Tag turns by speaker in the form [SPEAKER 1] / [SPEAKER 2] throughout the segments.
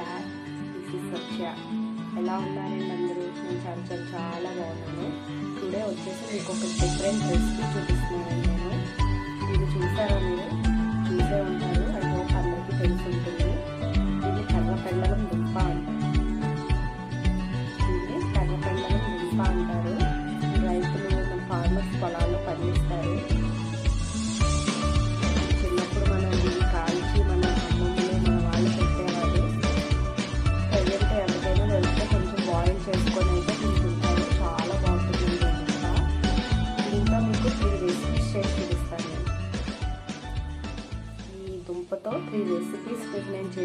[SPEAKER 1] Back this is Satya ఎలా ఉన్నారండి అందరూ? నేను చాలా చాలా చాలా బాగున్నాను. టుడే వచ్చేసి మీకు ఒక డిఫరెంట్ రెసిపీ చూపిస్తున్నాను నేను. ఇది చూసారా మీరు? చూసే ఉంటారు. ఐ హోప్ అందరికీ తెలిసి ఉంటుంది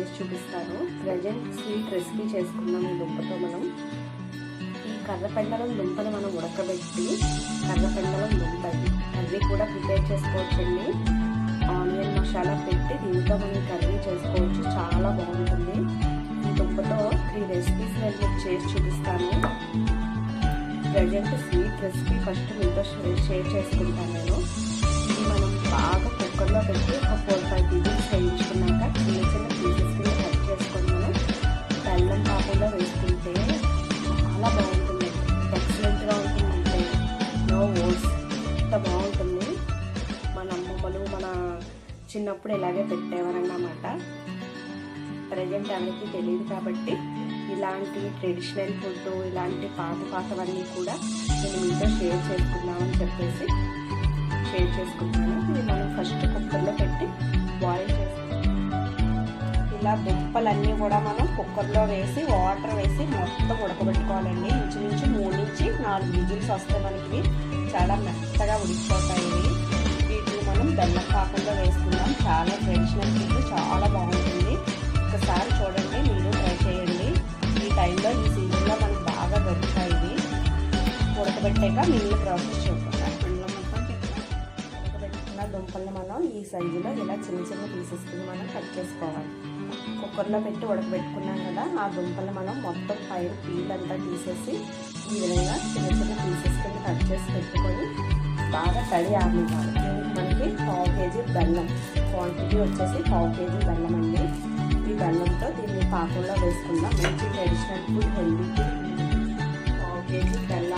[SPEAKER 1] చేసి చూపిస్తాను. ప్రజెంట్ స్వీట్ రెసిపీ చేసుకుందాం ఈ దుంపతో మనం. ఈ కర్రపెండలం దుంపని మనం ఉడకబెట్టి కర్రపెండలం దుంప కర్రీ కూడా ప్రిపేర్ చేసుకోవచ్చండి. ఆనియన్ మసాలా పెట్టి దీంతో మనం కర్రీ చేసుకోవచ్చు. చాలా బాగుంటుంది. ఈ దుంపతో త్రీ రెసిపీస్ నేను మీకు చేసి చూపిస్తాను. ప్రజెంట్ స్వీట్ రెసిపీ ఫస్ట్ మీతో షేర్ చేసుకుంటాను నేను. ఇది మనం బాగా కుక్కర్లో పెట్టి ఒక ఫోర్ ఫైవ్ విజిల్స్ వేయించుకున్నాక చిన్నప్పుడు ఇలాగే పెట్టేవారన్నమాట ప్రజెంట్ ఎవరికి తెలియదు కాబట్టి ఇలాంటి ట్రెడిషనల్ ఫుడ్ ఇలాంటి పాత పాతవన్నీ కూడా నేను మీతో షేర్ చేసుకుందామని చెప్పేసి షేర్ చేసుకుంటాను ఇది మనం ఫస్ట్ కుక్కర్లో పెట్టి బాయిల్ చేసుకుంటాం ఇలా దుంపలన్నీ కూడా మనం కుక్కర్లో వేసి వాటర్ వేసి మొత్తం ఉడకబెట్టుకోవాలండి. ఇంచుమించు మూడు నుంచి నాలుగు విజిల్స్ వస్తే మనకి చాలా మెత్తగా ఉడికిపోతాయి మనం బెల్లం పాకంలో వేసుకుందాం చాలా ట్రెడిషనల్ ఫుడ్ చాలా బాగుంటుంది. ఒకసారి చూడండి మీరు ట్రై చేయండి. ఈ టైంలో ఈ సీజన్లో మనకు బాగా దొరుకుతాయి ఇవి. ఉడకబెట్టాక మిగిలిన ప్రాసెస్ చూద్దాం. అందులో మొత్తం ఉడకబెట్టుకున్న దుంపల్ని మనం ఈ సైజులో ఇలా చిన్న చిన్న పీసెస్ కింద మనం కట్ చేసుకోవాలి. కుక్కర్లో పెట్టి ఉడకబెట్టుకున్నాం కదా ఆ దుంపలు మనం మొత్తం పైన పీల్ అంతా తీసేసి ఈ విధంగా చిన్న చిన్న పీసెస్ కింద కట్ చేసి పెట్టుకొని బాగా తడి ఆరనివ్వాలి. వచ్చేసి పావు కేజీ బెల్లం. క్వాంటిటీ వచ్చేసి పావు కేజీ బెల్లం అండి ఈ బెల్లంతో దీన్ని పాకంలో వేసుకుందాం. మంచి ట్రెడిషనల్ ఫుడ్ హెల్దీ ఫుడ్ పావు కేజీ బెల్లం.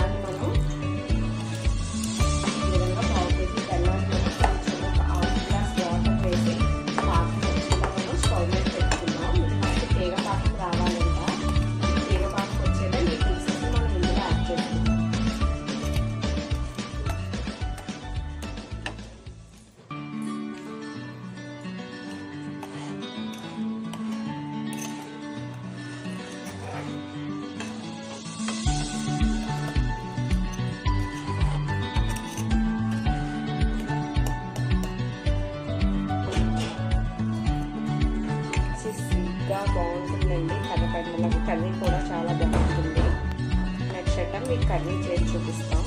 [SPEAKER 1] మీకు కర్రీ చేసి చూపిస్తాం.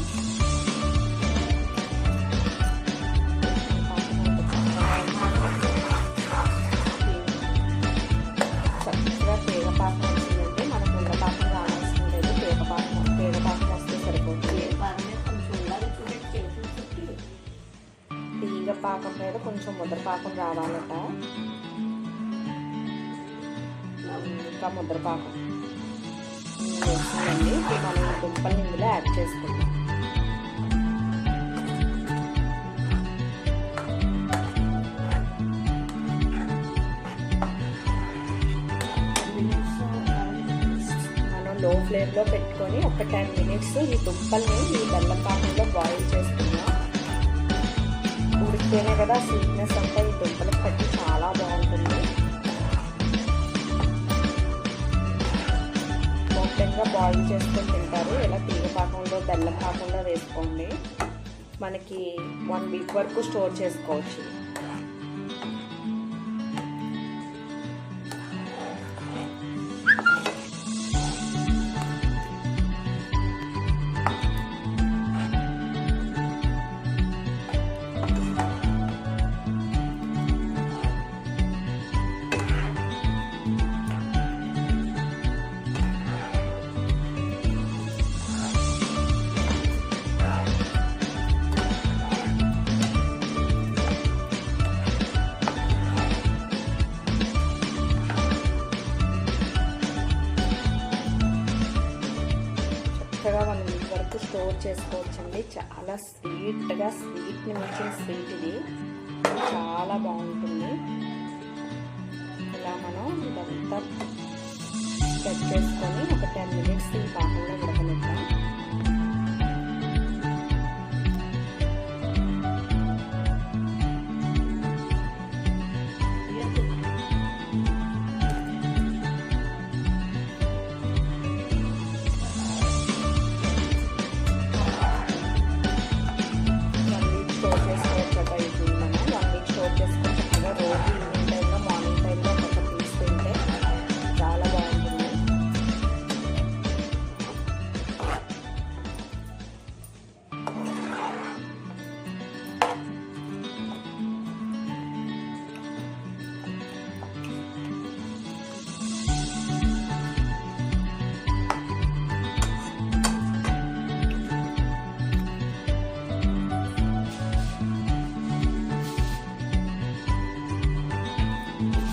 [SPEAKER 1] చక్కగా తీగపాకం వచ్చిందంటే మనకు ఉండపాకం రావాల్సిన లేదు పేగపాకం పేగపాకం వస్తే సరిపోతుంది. తీగ పాకం మీద కొంచెం ముద్రపాకం రావాలట. ఇంకా ముద్రపాకం వేసిందండి ఇప్పుడు ఇందులో యాడ్ చేసుకుందాం. మనం లో ఫ్లేమ్లో పెట్టుకొని ఒక టెన్ మినిట్స్ ఈ దుంపల్ని ఈ బెల్లం పాకంలో బాయిల్ చేసుకున్నాం ఉడికితేనే కదా స్వీట్నెస్ అంతా ఈ దుంపలకు పట్టి చాలా బాగుంటుంది. ముఖ్యంగా బాయిల్ చేసుకొని తింటారు. ఇలా కాకుండా వేసుకోండి. మనకి వన్ వీక్ వరకు స్టోర్ చేసుకోవచ్చు. స్టోర్ చేసుకోవచ్చండి. చాలా స్వీట్గా స్వీట్ని మించిన స్వీట్ ఇది. చాలా బాగుంటుంది. ఇలా మనం ఇదంతా కట్ చేసుకొని ఒక టెన్ మినిట్స్ ఈ పాకంలో ఉడకనిద్దాం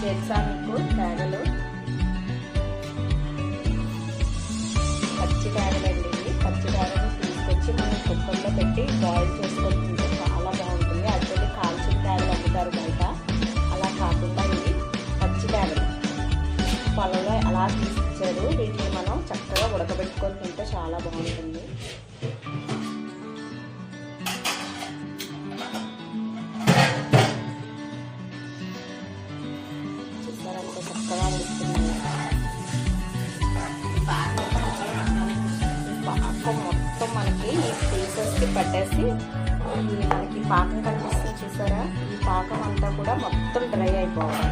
[SPEAKER 1] తెలుసా మీకు తేగలు పచ్చి తేగలండి ఇవి పచ్చి తేగలు తీసుకొచ్చి మనం కుక్కర్లో పెట్టి బాయిల్ చేసుకొని తింటే చాలా బాగుంటుంది. యాక్చువల్లీ కాల్చిన తేగలు అమ్ముతారు బయట. అలా కాకుండా ఇవి పచ్చి తేగలు పొలంలో అలా తీసుకొచ్చారు వీటిని మనం చక్కగా ఉడకబెట్టుకొని తింటే చాలా బాగుంటుంది. మనకి పాకం కనిపిస్తుంది చూసారా? ఈ పాకం అంతా కూడా మొత్తం డ్రై అయిపోవాలి.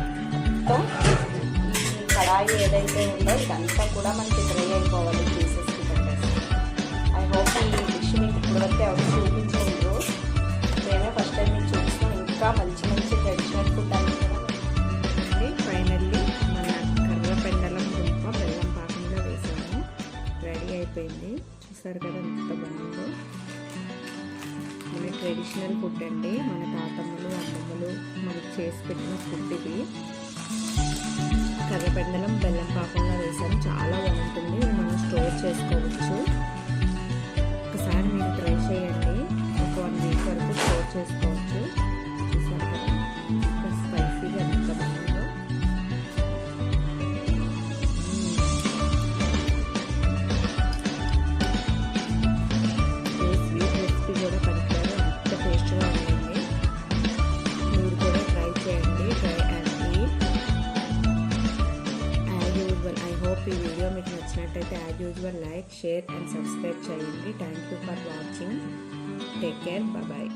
[SPEAKER 1] మొత్తం ఈ కడాయి ఏదైతే ఉందో ఇదంతా కూడా మనకి డ్రై అయిపోవాలి పీసెస్కి పట్టేసి. ఐ హోప్ ఈ డిష్ మీకు ఇప్పటివరకు ఎవరు ఒరిజినల్ ఫుడ్ అండి మన తాతమ్మలు అమ్మమ్మలు మనకి చేసి పెట్టిన ఫుడ్ ఇది. కర్రపెండలం బెల్లం పాకంలో వేసాము చాలా బాగుంటుంది. మనం స్టోర్ చేసుకోవచ్చు. ఒకసారి మీరు ట్రై చేయండి. ఒక వన్ వీక్ వరకు స్టోర్ చేసుకోవచ్చు. నచ్చినట్టయితే as usual like share and subscribe చేయండి thank you for watching take care bye